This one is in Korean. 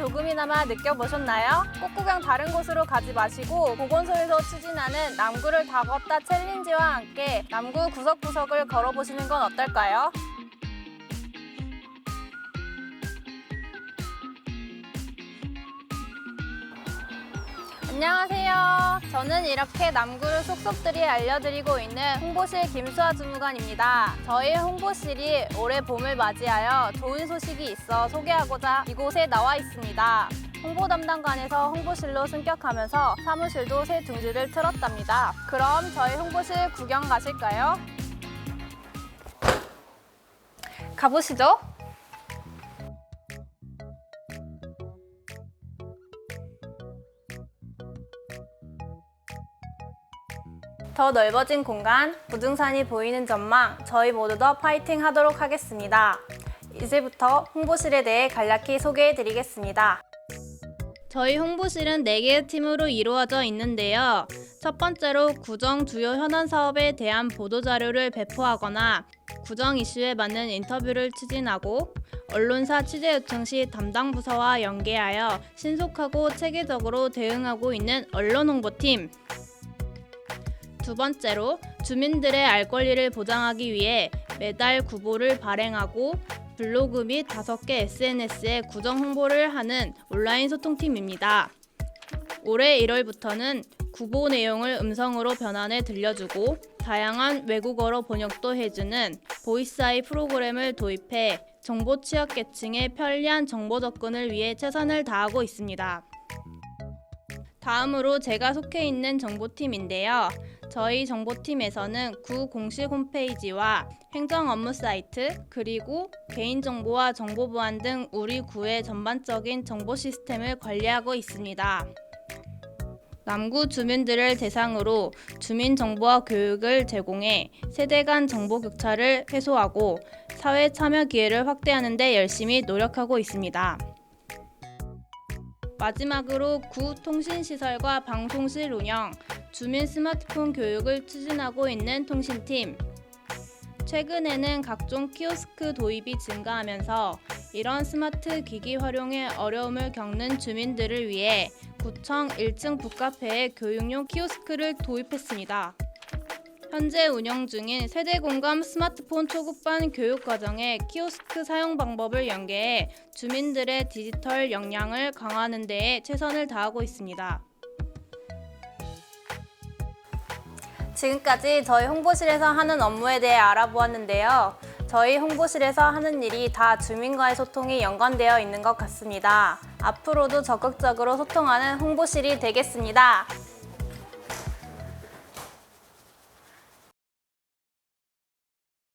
하나만 느껴보셨나요? 꽃구경 다른 곳으로 가지 마시고 보건소에서 추진하는 남구를 다 걷다 챌린지와 함께 남구 구석구석을 걸어보시는 건 어떨까요? 안녕하세요. 저는 이렇게 남구를 속속들이 알려드리고 있는 홍보실 김수아 주무관입니다. 저희 홍보실이 올해 봄을 맞이하여 좋은 소식이 있어 소개하고자 이곳에 나와 있습니다. 홍보 담당관에서 홍보실로 승격하면서 사무실도 새 둥지를 틀었답니다. 그럼 저희 홍보실 구경 가실까요? 가보시죠. 더 넓어진 공간, 부등산이 보이는 전망, 저희 모두 더 파이팅 하도록 하겠습니다. 이제부터 홍보실에 대해 간략히 소개해 드리겠습니다. 저희 홍보실은 4개의 팀으로 이루어져 있는데요. 첫 번째로 구정 주요 현안 사업에 대한 보도 자료를 배포하거나 구정 이슈에 맞는 인터뷰를 추진하고 언론사 취재 요청 시 담당 부서와 연계하여 신속하고 체계적으로 대응하고 있는 언론 홍보팀. 두 번째로 주민들의 알 권리를 보장하기 위해 매달 구보를 발행하고 블로그 및 다섯 개 SNS에 구정 홍보를 하는 온라인 소통팀입니다. 올해 1월부터는 구보 내용을 음성으로 변환해 들려주고 다양한 외국어로 번역도 해주는 보이스아이 프로그램을 도입해 정보 취약 계층의 편리한 정보 접근을 위해 최선을 다하고 있습니다. 다음으로 제가 속해 있는 정보팀인데요. 저희 정보팀에서는 구 공식 홈페이지와 행정 업무 사이트 그리고 개인정보와 정보 보안 등 우리 구의 전반적인 정보 시스템을 관리하고 있습니다. 남구 주민들을 대상으로 주민 정보와 교육을 제공해 세대 간 정보 격차를 해소하고 사회 참여 기회를 확대하는 데 열심히 노력하고 있습니다. 마지막으로 구 통신시설과 방송실 운영, 주민 스마트폰 교육을 추진하고 있는 통신팀. 최근에는 각종 키오스크 도입이 증가하면서 이런 스마트 기기 활용에 어려움을 겪는 주민들을 위해 구청 1층 북카페에 교육용 키오스크를 도입했습니다. 현재 운영 중인 세대 공감 스마트폰 초급반 교육 과정에 키오스크 사용 방법을 연계해 주민들의 디지털 역량을 강화하는 데에 최선을 다하고 있습니다. 지금까지 저희 홍보실에서 하는 업무에 대해 알아보았는데요. 저희 홍보실에서 하는 일이 다 주민과의 소통이 연관되어 있는 것 같습니다. 앞으로도 적극적으로 소통하는 홍보실이 되겠습니다.